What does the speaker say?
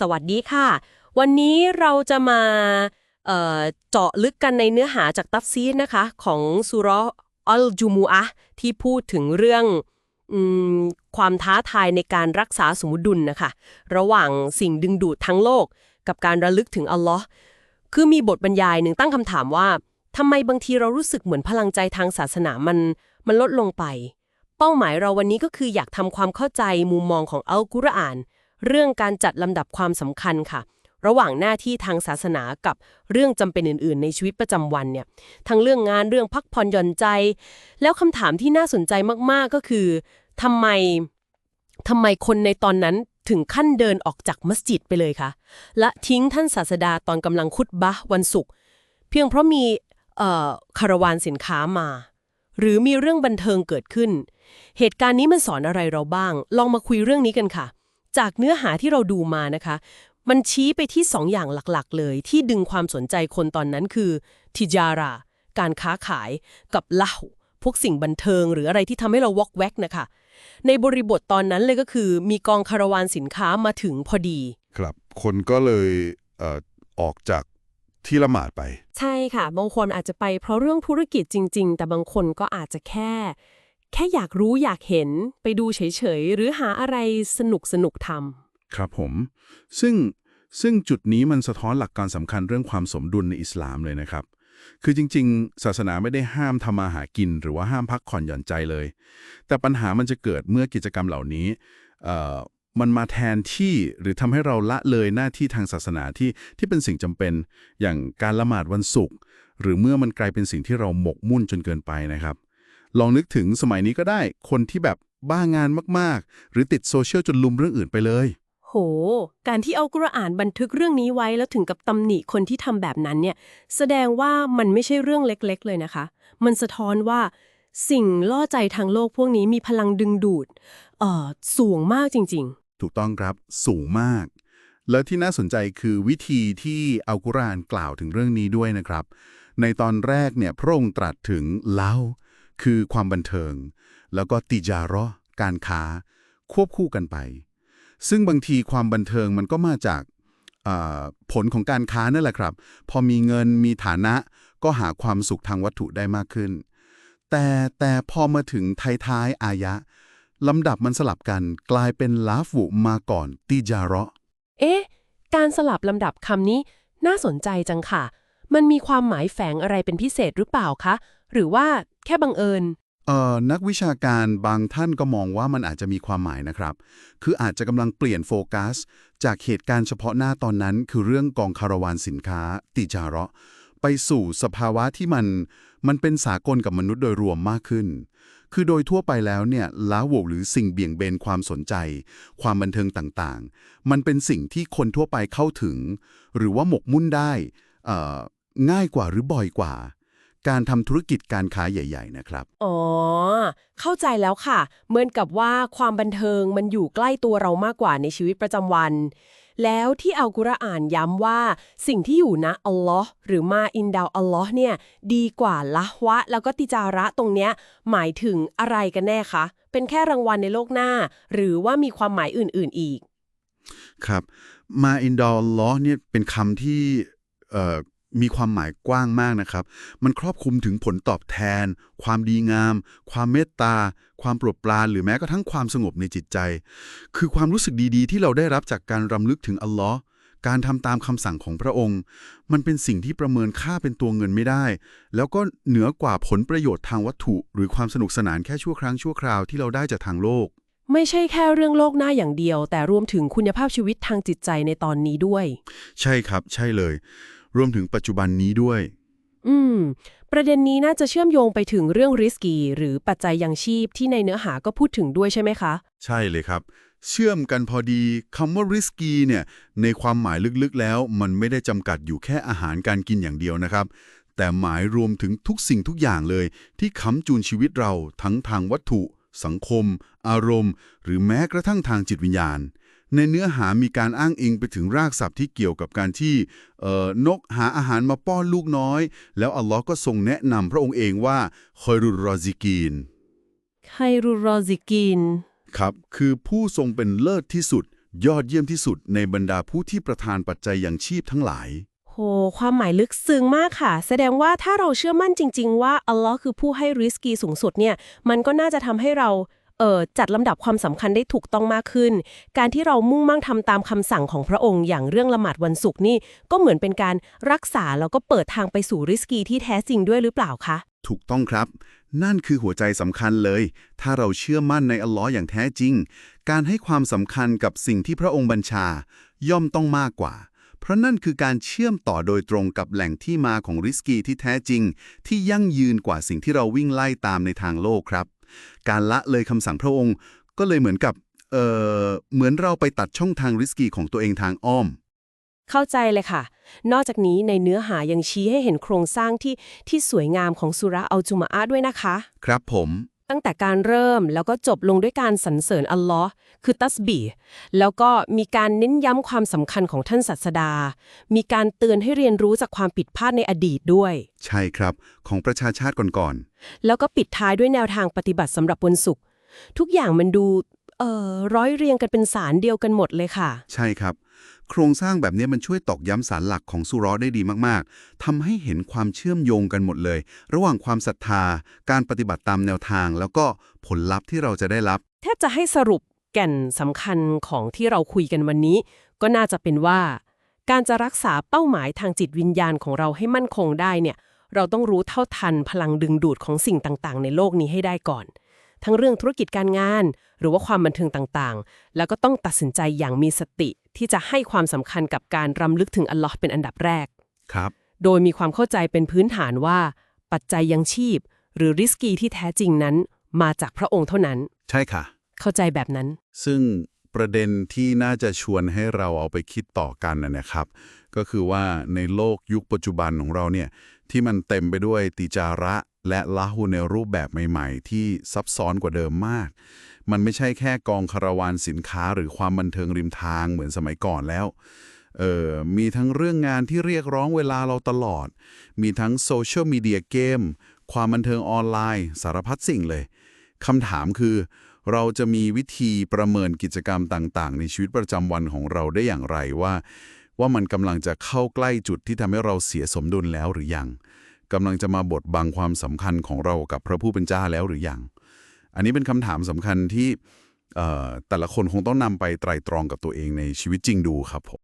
สวัสดีค่ะ วันนี้เราจะมาเจาะลึกกันในเนื้อหาจากตัฟซีนะคะ ของสุราะห์อัลจูมูอะที่พูดถึงเรื่องอความท้าทายในการรักษาสมดุลนะคะ ระหว่างสิ่งดึงดูดทั้งโลก กับการระลึกถึงอัลลอฮ์คือมีบทบรรยายหนึ่งตั้งคำถามว่าทำไมบางทีเรารู้สึกเหมือนพลังใจทางศาสนามันมันลดลงไป เป้าหมายเราวันนี้ก็คืออยากทำความเข้าใจมุมมองของอัลกุรอาน เรื่องการจัดลำดับความสำคัญค่ะ ระหว่างหน้าที่ทางศาสนากับเรื่องจำเป็นอื่น ๆ ในชีวิตประจำวันเนี่ยทั้งเรื่องงานเรื่องพักผ่อนหย่อนใจ แล้วคำถามที่น่าสนใจมากๆก็คือทำไมทำไมคนในตอนนั้นถึงขั้นเดินออกจากมัสยิดไปเลยคะ และทิ้งท่านศาสดาตอนกำลังคุตบะห์วันศุกร์เพียงเพราะมีเออคาราวานสินค้ามา หรือมีเรื่องบันเทิงเกิดขึ้น เหตุการณ์นี้มันสอนอะไรเราบ้าง ลองมาคุยเรื่องนี้กันค่ะ จากเนื้อหาที่เราดูมานะคะ มันชี้ไปที่สองอย่างหลักๆ เลย ที่ดึงความสนใจคนตอนนั้นคือทิจารา การค้าขายกับเล่าพวกสิ่งบันเทิง หรืออะไรที่ทำให้เราวอกแวกนะคะ ในบริบทตอนนั้นเลยก็คือ มีกองคาราวานสินค้ามาถึงพอดี ครับ คนก็เลยเอ่อออกจากที่ละหมาดไป ใช่ค่ะ บางคนอาจจะไปเพราะเรื่องธุรกิจจริง ๆ แต่บางคนก็อาจจะแค่ แค่อยากรู้อยากเห็นไปดูเฉยๆ หรือหาอะไรสนุกสนุกๆทำครับผม ซึ่งซึ่งจุดนี้มันสะท้อนหลักการสำคัญเรื่องความสมดุลในอิสลามเลยนะครับ คือจริง ๆ ศาสนาไม่ได้ห้ามทำมาหากิน หรือว่าห้ามพักผ่อนหย่อนใจเลย แต่ปัญหามันจะเกิดเมื่อกิจกรรมเหล่านี้เอ่อมันมาแทนที่หรือทำให้เราละเลยหน้าที่ทางศาสนาที่ที่เป็นสิ่งจำเป็น อย่างการละหมาดวันศุกร์หรือเมื่อมันกลายเป็นสิ่งที่เราหมกมุ่นจนเกินไปนะครับ ลองนึกถึงสมัยนี้ก็ได้ คนที่แบบบ้างานมากๆ หรือติดโซเชียลจนลืมเรื่องอื่นไปเลย โห การที่เอากุรอานบันทึกเรื่องนี้ไว้แล้วถึงกับตำหนิคนที่ทำแบบนั้นเนี่ย แสดงว่ามันไม่ใช่เรื่องเล็กๆ เลยนะคะ มันสะท้อนว่าสิ่งล่อใจทางโลกพวกนี้มีพลังดึงดูด เอ่อ สูงมากจริงถูกต้องครับ สูงมาก แล้วที่น่าสนใจคือวิธีที่อัลกุรอานกล่าวถึงเรื่องนี้ด้วยนะครับ ในตอนแรกเนี่ยพระองค์ตรัสถึงเล้า คือความบันเทิง แล้วก็ติจาระการค้า ควบคู่กันไป ซึ่งบางทีความบันเทิงมันก็มาจากผลของการค้านั่นแหละครับ พอมีเงินมีฐานะก็หาความสุขทางวัตถุได้มากขึ้น แต่แต่พอมาถึงท้ายๆอายะลำดับมันสลับกันกลายเป็นลาฟุมาก่อนติจาระเอ๊ะ การสลับลำดับคำนี้น่าสนใจจังค่ะ มันมีความหมายแฝงอะไรเป็นพิเศษหรือเปล่าคะ หรือว่าแค่บังเอิญ เอ่อนักวิชาการบางท่านก็มองว่ามันอาจจะมีความหมายนะครับ คืออาจจะกำลังเปลี่ยนโฟกัส จากเหตุการณ์เฉพาะหน้าตอนนั้น คือเรื่องกองคาราวานสินค้า ติจาระ ไปสู่สภาวะที่มัน มันเป็นสากลกับมนุษย์โดยรวมมากขึ้น คือโดยทั่วไปแล้วเนี่ยล้าโวหรือสิ่งเบี่ยงเบนความสนใจ ความบันเทิงต่างๆ มันเป็นสิ่งที่คนทั่วไปเข้าถึง หรือว่าหมกมุ่นได้เอ่อง่ายกว่าหรือบ่อยกว่า การทำธุรกิจการค้าใหญ่ ๆ นะครับ อ๋อ เข้าใจแล้วค่ะ เหมือนกับว่าความบันเทิงมันอยู่ใกล้ตัวเรามากกว่าในชีวิตประจำวัน แล้วที่อัลกุรอานย้ำว่า สิ่งที่อยู่นะอัลลอฮ์หรือมาอินดาวอัลลอฮ์เนี่ย ดีกว่าละวะ แล้วก็ติจาระตรงเนี้ย หมายถึงอะไรกันแน่คะ เป็นแค่รางวัลในโลกหน้า หรือว่ามีความหมายอื่น ๆ อีก ครับ มาอินดอลล้อเนี่ยเป็นคำที่เอ่อ มีความหมายกว้างมากนะครับ มันครอบคลุมถึงผลตอบแทน ความดีงาม ความเมตตา ความโปรดปราน หรือแม้กระทั่งความสงบในจิตใจ คือความรู้สึกดีๆ ที่เราได้รับจากการรำลึกถึงอัลลอฮ์การทำตามคำสั่งของพระองค์ มันเป็นสิ่งที่ประเมินค่าเป็นตัวเงินไม่ได้ แล้วก็เหนือกว่าผลประโยชน์ทางวัตถุ หรือความสนุกสนานแค่ชั่วครั้งชั่วคราวที่เราได้จากทางโลก ไม่ใช่แค่เรื่องโลกหน้าอย่างเดียว แต่รวมถึงคุณภาพชีวิตทางจิตใจในตอนนี้ด้วย ใช่ครับ ใช่เลย รวมถึงปัจจุบันนี้ด้วย อืม ประเด็นนี้น่าจะเชื่อมโยงไปถึงเรื่องริสกีหรือปัจจัยยังชีพที่ในเนื้อหาก็พูดถึงด้วยใช่ไหมคะ ใช่เลยครับ เชื่อมกันพอดีคำว่า risky เนี่ยในความหมายลึกๆแล้ว มันไม่ได้จำกัดอยู่แค่อาหารการกินอย่างเดียวนะครับ แต่หมายรวมถึงทุกสิ่งทุกอย่างเลย ที่ค้ำจูนชีวิตเราทั้งทางวัตถุ สังคม อารมณ์ หรือแม้กระทั่งทางจิตวิญญาณ ในเนื้อหามีการอ้างอิงไปถึงรากศัพท์ที่เกี่ยวกับการที่เอ่อนกหาอาหารมาป้อนลูกน้อย แล้วอัลลอฮ์ก็ทรงแนะนำพระองค์เองว่าคอยรุรอซิกีนไครูรอซิกินครับคือผู้ทรงเป็นเลิศที่สุด ยอดเยี่ยมที่สุดในบรรดาผู้ที่ประทานปัจจัยอย่างชีพทั้งหลายโหความหมายลึกซึ้งมากค่ะ แสดงว่าถ้าเราเชื่อมั่นจริง ๆ ว่าอัลลอฮ์คือผู้ให้ริสกีสูงสุดเนี่ย มันก็น่าจะทำให้เราเอ่อ จัดลำดับความสำคัญได้ถูกต้องมากขึ้น การที่เรามุ่งมั่นทำตามคำสั่งของพระองค์อย่างเรื่องละหมาดวันศุกร์นี่ ก็เหมือนเป็นการรักษาแล้วก็เปิดทางไปสู่ริสกีที่แท้จริงด้วยหรือเปล่าคะ ถูกต้องครับ นั่นคือหัวใจสำคัญเลย ถ้าเราเชื่อมั่นในอัลลอฮ์อย่างแท้จริง การให้ความสำคัญกับสิ่งที่พระองค์บัญชา ย่อมต้องมากกว่าเพราะนั่นคือการเชื่อมต่อโดยตรงกับแหล่งที่มาของริสกีที่แท้จริง ที่ยั่งยืนกว่าสิ่งที่เราวิ่งไล่ตามในทางโลกครับ การละเลยคำสั่งพระองค์ก็เลยเหมือนกับเอ่อเหมือนเราไปตัดช่องทางริสกีของตัวเองทางอ้อม เข้าใจเลยค่ะ นอกจากนี้ในเนื้อหายังชี้ให้เห็นโครงสร้างที่ที่สวยงามของสุราอัลจุมอะห์ด้วยนะคะ ครับผม ตั้งแต่การเริ่มแล้วก็จบลงด้วยการสรรเสริญอัลลอฮ์คือตัสบีห์แล้วก็มีการเน้นย้ำความสำคัญของท่านศาสดา มีการเตือนให้เรียนรู้จากความผิดพลาดในอดีตด้วย ใช่ครับ ของประชาชาติก่อนแล้วก็ปิดท้ายด้วยแนวทางปฏิบัติสำหรับวันศุกร์ทุกอย่างมันดู เอ่อร้อยเรียงกันเป็นสารเดียวกันหมดเลยค่ะๆใช่ครับ โครงสร้างแบบนี้มันช่วยตอกย้ำสารหลักของสุเรอได้ดีมากๆทำให้เห็นความเชื่อมโยงกันหมดเลย ระหว่างความศรัทธา การปฏิบัติตามแนวทาง แล้วก็ผลลัพธ์ที่เราจะได้รับ แทบจะให้สรุปแก่นสำคัญของที่เราคุยกันวันนี้ ก็น่าจะเป็นว่า การจะรักษาเป้าหมายทางจิตวิญญาณของเราให้มั่นคงได้เนี่ย เราต้องรู้เท่าทันพลังดึงดูดของสิ่งต่างๆ ในโลกนี้ให้ได้ก่อน ทั้งเรื่องธุรกิจการงาน หรือว่าความบันเทิงต่างๆ แล้วก็ต้องตัดสินใจอย่างมีสติที่จะให้ความสำคัญกับการรำลึกถึงอัลลอฮ์เป็นอันดับแรกครับ โดยมีความเข้าใจเป็นพื้นฐานว่า ปัจจัยยังชีพ หรือริสกีที่แท้จริงนั้น มาจากพระองค์เท่านั้น ใช่ค่ะ เข้าใจแบบนั้น ซึ่งประเด็นที่น่าจะชวนให้เราเอาไปคิดต่อกันนะนะครับ ก็คือว่าในโลกยุคปัจจุบันของเราเนี่ยที่มันเต็มไปด้วยติจาระ และละหุในรูปแบบใหม่ๆ ที่ซับซ้อนกว่าเดิมมาก มันไม่ใช่แค่กองคาราวานสินค้าหรือความบันเทิงริมทางเหมือนสมัยก่อนแล้วเออมีทั้งเรื่องงานที่เรียกร้องเวลาเราตลอด มีทั้งโซเชียลมีเดียเกม ความบันเทิงออนไลน์ สารพัดสิ่งเลยคำถามคือ เราจะมีวิธีประเมินกิจกรรมต่างๆ ในชีวิตประจำวันของเราได้อย่างไรว่า ว่ามันกำลังจะเข้าใกล้จุดที่ทำให้เราเสียสมดุลแล้วหรือยัง กำลังจะมาบดบังความสำคัญของเรากับพระผู้เป็นเจ้าแล้วหรือยัง อันนี้เป็นคำถามสำคัญที่แต่ละคนคงต้องนำไปไตร่ตรองกับตัวเองในชีวิตจริงดูครับผม